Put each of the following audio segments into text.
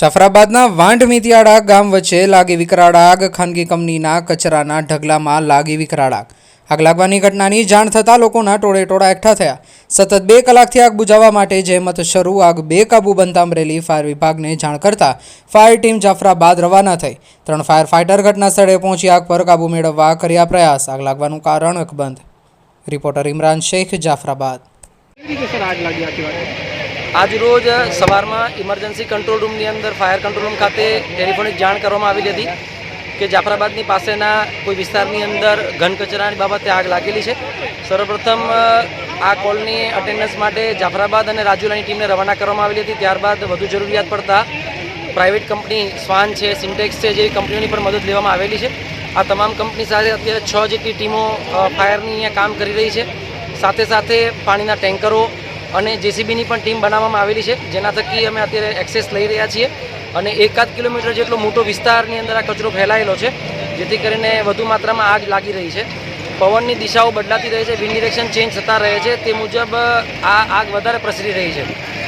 જાફરાબાદના વાંઢ મિતિયાળા ગામ વચ્ચે લાગી વિકરાળ આગ ખાનગી કંપનીના કચરાના ઢગલામાં લાગી વિકરાળ આગ આગ લાગવાની ઘટનાની જાણ થતાં લોકોના ટોળે ટોળા એકઠા થયા. સતત બે કલાકથી આગ બુજાવવા માટે જહેમત શરૂ, આગ બે કાબુ બનતા અમરેલી ફાયર વિભાગને જાણ કરતા ફાયર ટીમ જાફરાબાદ રવાના થઈ. ત્રણ ફાયર ફાઇટર ઘટના સ્થળે પહોંચી આગ પર કાબુ મેળવવા કર્યા પ્રયાસ. આગ લાગવાનું કારણ અકબંધ. રિપોર્ટર ઇમરાન શેખ, જાફરાબાદ. આગ લાગી આખી વાત આજ રોજ સવારમાં ઇમરજન્સી કંટ્રોલ રૂમની અંદર ફાયર કંટ્રોલ રૂમ ખાતે ટેલિફોનિક જાણ કરવામાં આવેલી હતી કે જાફરાબાદની પાસેના કોઈ વિસ્તારની અંદર ઘન કચરાની બાબતે આગ લાગેલી છે. સર્વપ્રથમ આ કોલની અટેન્ડન્સ માટે જાફરાબાદ અને રાજુલાની ટીમને રવાના કરવામાં આવેલી હતી. ત્યારબાદ વધુ જરૂરિયાત પડતા પ્રાઇવેટ કંપની સ્વાન છે સિન્ટેક્સ છે, જેવી કંપનીઓની પણ મદદ લેવામાં આવેલી છે. આ તમામ કંપની સાથે અત્યારે છ જેટલી ટીમો ફાયરની અહીંયા કામ કરી રહી છે. સાથે સાથે પાણીના ટેન્કરો અને જેસીબીની પણ ટીમ બનાવવામાં આવેલી છે, જેના થકી અમે અત્યારે એક્સેસ લઈ રહ્યા છીએ. અને એકાદ કિલોમીટર જેટલો મોટો વિસ્તારની અંદર આ કચરો ફેલાયેલો છે, જેથી કરીને વધુ માત્રામાં આગ લાગી રહી છે. પવનની દિશાઓ બદલાતી રહે છે વિન્ડ ડિરેક્શન ચેન્જ થતા રહે છે, તે મુજબ આ આગ વધારે પ્રસરી રહી છે.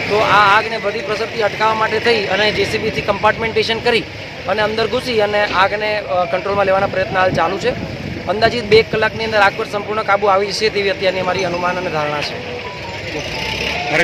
તો આ આગને બધી પ્રસરતી અટકાવવા માટે થઈ અને જેસીબીથી કમ્પાર્ટમેન્ટેશન કરી અને અંદર ઘૂસી અને આગને કંટ્રોલમાં લેવાના પ્રયત્ન હાલ ચાલુ છે. અંદાજિત બે કલાકની અંદર આગ પર સંપૂર્ણ કાબુ આવી જશે તેવી અત્યારની અમારી અનુમાન અને ધારણા છે. México.